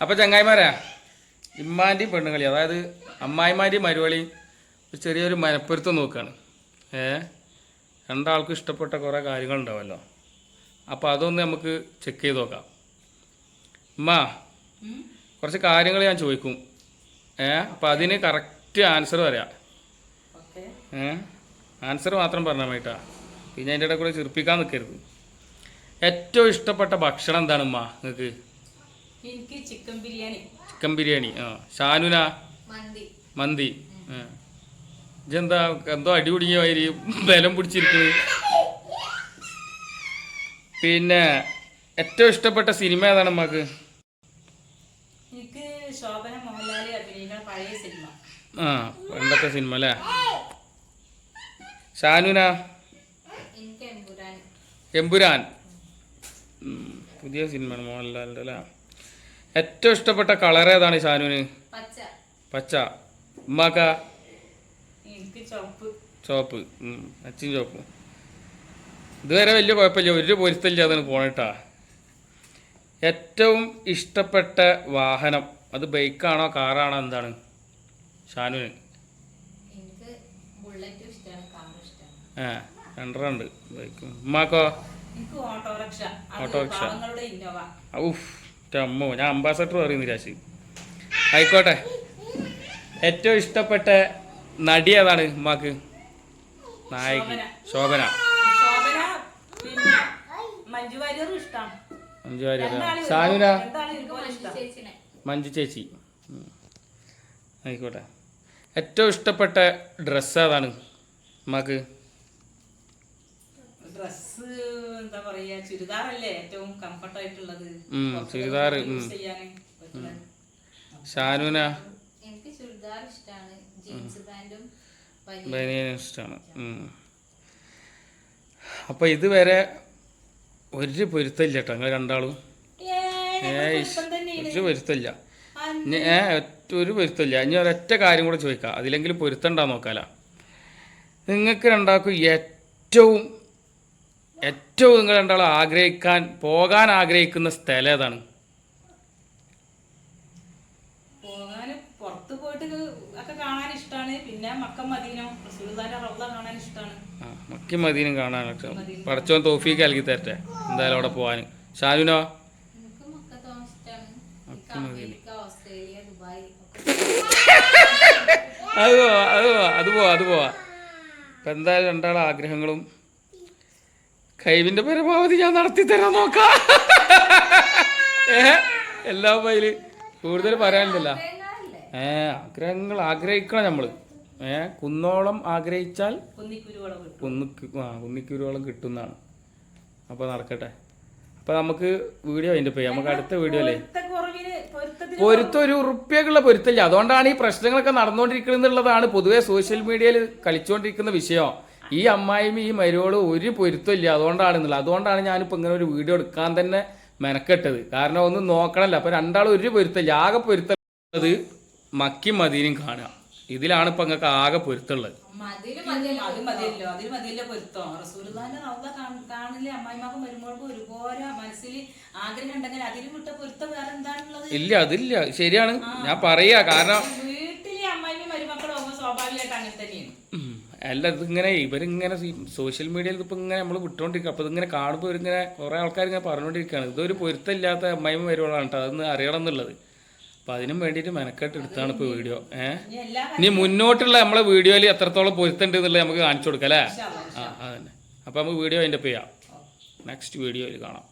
അപ്പോൾ ചങ്ങായിമാരാ ഇമ്മാന്റെയും പെണ്ണുങ്ങളി അതായത് അമ്മായിമാന്റെയും മരുവളി ഒരു ചെറിയൊരു മനപ്പൊരുത്തം നോക്കുകയാണ് ഏ? രണ്ടാൾക്കും ഇഷ്ടപ്പെട്ട കുറേ കാര്യങ്ങളുണ്ടാവുമല്ലോ അപ്പോൾ അതൊന്ന് നമുക്ക് ചെക്ക് ചെയ്ത് നോക്കാം. ഉമ്മ കുറച്ച് കാര്യങ്ങൾ ഞാൻ ചോദിക്കും. ഏ? അപ്പോൾ അതിന് കറക്റ്റ് ആൻസർ പറയാം. ഓക്കെ. ഏ? ആൻസർ മാത്രം പറഞ്ഞാൽ മതിട്ടാ പിന്നെ അതിന്റെ ഇടയിൽ കൂടെ ചിർപ്പിക്കാൻ നിൽക്കരുത് ഏറ്റവും ഇഷ്ടപ്പെട്ട ഭക്ഷണം എന്താണ് ഉമ്മ നിങ്ങൾക്ക് എനിക്ക് ചിക്കൻ ബിരിയാണി. ചിക്കൻ ബിരിയാണി. ആ ഷാനുന മന്തി. മന്തി. ആ. ഇജെന്താ എന്തോ അടി കുടുങ്ങിയ മാതിരി ബലം പിടിച്ചിരിക്കുന്നത് പിന്നെ ഏറ്റവും ഇഷ്ടപ്പെട്ട സിനിമ ഏതാണ് അമ്മയ്ക്ക് എനിക്ക് ശോഭന മോഹൻലാൽ അഭിനയിക്കുന്ന പഴയ സിനിമ. ആ പണ്ടത്തെ സിനിമ അല്ലേ? ഷാനുന എമ്പുരാൻ. പുതിയ സിനിമയാണ് മോഹൻലാലിന്റെ അല്ലേ? ഏറ്റവും ഇഷ്ടപ്പെട്ട കളർ ഏതാണ് ഷാനുവിന് പച്ച. ഉമ്മാക്ക? ചോപ്പ് ചോപ്പ് അച്ചും ചുവപ്പ്. ഇതുവരെ വലിയ കുഴപ്പമില്ല. ഒരു പൊരുത്തമില്ലാതാണ് പോണേട്ടാ ഏറ്റവും ഇഷ്ടപ്പെട്ട വാഹനം. അത് ബൈക്കാണോ കാറാണോ എന്താണ്? ഷാനുവിന് രണ്ടെണ്ണമുണ്ട് ബൈക്കും. ഉമ്മാക്കോ? ഓട്ടോറിക്ഷ. അത് അമ്മോ ഞാൻ അംബാസഡർ പറയുന്നു രാശി. ആയിക്കോട്ടെ. ഏറ്റവും ഇഷ്ടപ്പെട്ട നടി ഏതാണ് ഉമ്മാക്ക്? നായകി ശോഭന. മഞ്ജു വാര്യർ ഇതുപോലെ മഞ്ജു ചേച്ചി. ആയിക്കോട്ടെ. ഏറ്റവും ഇഷ്ടപ്പെട്ട ഡ്രസ്സ് ഏതാണ് ഉമ്മാക്ക്? എന്താ പറയാ ചുരിദാറല്ലേ ഏറ്റവും കംഫർട്ട് ആയിട്ടുള്ളത്. ചുരിദാർ. ഷാനുന എനിക്ക് ചുരിദാർ ഇഷ്ടമാണ് ജീൻസ് പാന്റും ബനിയൻ ഇഷ്ടമാണ് അപ്പോൾ ഇതുവരെ ഒരു പൊരുത്തമില്ല കേട്ടോ നിങ്ങൾ രണ്ടാളും. ഒരു പൊരുത്തമില്ല. ഏ ഒരു പൊരുത്തമില്ല. ഇനി ഒരൊറ്റ കാര്യം കൂടെ ചോദിക്കാം. അതിലെങ്കിലും പൊരുത്തണ്ടാ നോക്കാല. നിങ്ങൾക്ക് രണ്ടാൾക്കും ഏറ്റവും ഏറ്റവും നിങ്ങൾ രണ്ടാളും ആഗ്രഹിക്കാൻ പോകാൻ ആഗ്രഹിക്കുന്ന സ്ഥലം ഏതാണ്? പോകാന് പുറത്ത് പോയിട്ട് ഒക്കെ കാണാൻ ഇഷ്ടമാണ് പിന്നെ മക്കം മദീനോ കാണാൻ ഇഷ്ടമാണ് ആ മക്കി മദീനും കാണാനൊക്കെ പടച്ചോൻ തോഫീക്ക് നൽകി തരട്ടെ എന്തായാലും അവിടെ പോകാൻ. ഷാജുനോ അത് പോവാ അത് പോവാ അത് പോവാ അപ്പൊ ഇപ്പം എന്തായാലും രണ്ടാളും ആഗ്രഹങ്ങളും കൈവിന്റെ പരമാവധി ഞാൻ നടത്തി തരാൻ നോക്കാം എല്ലാ പൈൽ കൂടുതൽ പറയാനില്ല ഏ ആഗ്രഹങ്ങൾ ആഗ്രഹിക്കണം നമ്മൾ ഏ കുന്നോളം ആഗ്രഹിച്ചാൽ കുന്നിക്കുരുവളം കിട്ടും. കുന്നിക്ക് ആ കുന്നിക്കുരുവോളം കിട്ടുന്നതാണ് അപ്പോൾ നടക്കട്ടെ. അപ്പോൾ നമുക്ക് വീഡിയോ അതിന്റെ പോയി നമുക്ക് അടുത്ത വീഡിയോ അല്ലേ? പൊരുത്ത ഒരു ഉറുപ്പ്യക്കുള്ള പൊരുത്തമില്ല. അതുകൊണ്ടാണ് ഈ പ്രശ്നങ്ങളൊക്കെ നടന്നുകൊണ്ടിരിക്കുന്നത് എന്നുള്ളതാണ് പൊതുവെ സോഷ്യൽ മീഡിയയിൽ കളിച്ചുകൊണ്ടിരിക്കുന്ന വിഷയം. ഈ അമ്മായിയും ഈ മരുവോളും ഒരു പൊരുത്തമില്ല അതുകൊണ്ടാണ് എന്നുള്ളത് അതുകൊണ്ടാണ് ഞാനിപ്പോൾ ഇങ്ങനെ ഒരു വീഡിയോ എടുക്കാൻ തന്നെ മെനക്കെട്ടത്. കാരണം ഒന്ന് നോക്കണമല്ലോ അപ്പോൾ രണ്ടാളും ഒരു പൊരുത്തമില്ല ആകെ പൊരുത്തത് മക്കി മദീനും കാണുക. ഇതിലാണ് ഇപ്പം നിങ്ങൾക്ക് ആകെ പൊരുത്തമുള്ളത് മതിൽ അത് മതിയല്ലോ. മതിയല്ലോ. അതിന് മതിയല്ലോ പൊരുത്തം. റസൂലുള്ളാഹിന്റെ റൗള കാണ്- കാണില്ലേ? അമ്മായിമാക്കും വരുമ്പോഴേക്കും ഒരുപോലെ മനസ്സിൽ ആഗ്രഹം ഉണ്ടെങ്കിൽ അതിന് വിട്ട പൊരുത്തം വേറെ എന്താണുള്ളത്? ഇല്ല അതില്ല. ശരിയാണ്. ഞാൻ പറയാ. കാരണം വീട്ടിലെ അമ്മായിയും മരുമക്കളും സ്വാഭാവികമായിട്ട് അങ്ങനെ തന്നെയാണ്. അല്ല ഇതിങ്ങനെ ഇവരിങ്ങനെ സോഷ്യൽ മീഡിയയിൽ ഇപ്പൊ ഇങ്ങനെ നമ്മൾ വിട്ടുകൊണ്ടിരിക്കുക അപ്പോൾ ഇതിങ്ങനെ കാണുമ്പോൾ ഇവരിങ്ങനെ കുറേ ആൾക്കാർ ഇങ്ങനെ പറഞ്ഞുകൊണ്ടിരിക്കുകയാണ് ഇതൊരു പൊരുത്തമില്ലാത്ത അമ്മായിമ്മ വരുവാണ് കേട്ടോ. അതൊന്ന് അറിയണം എന്നുള്ളത് അപ്പൊ അതിനും വേണ്ടിയിട്ട് മെനക്കെട്ട് എടുത്താണ് ഇപ്പോൾ വീഡിയോ. ഏഹ് ഇനി മുന്നോട്ടുള്ള നമ്മളെ വീഡിയോയിൽ എത്രത്തോളം പൊരുത്തുണ്ട് എന്നുള്ളത് നമുക്ക് കാണിച്ചു കൊടുക്കാം അല്ലേ? ആ അതന്നെ. അപ്പോൾ നമുക്ക് വീഡിയോ അതിന്റെ ചെയ്യാം. നെക്സ്റ്റ് വീഡിയോയിൽ കാണാം.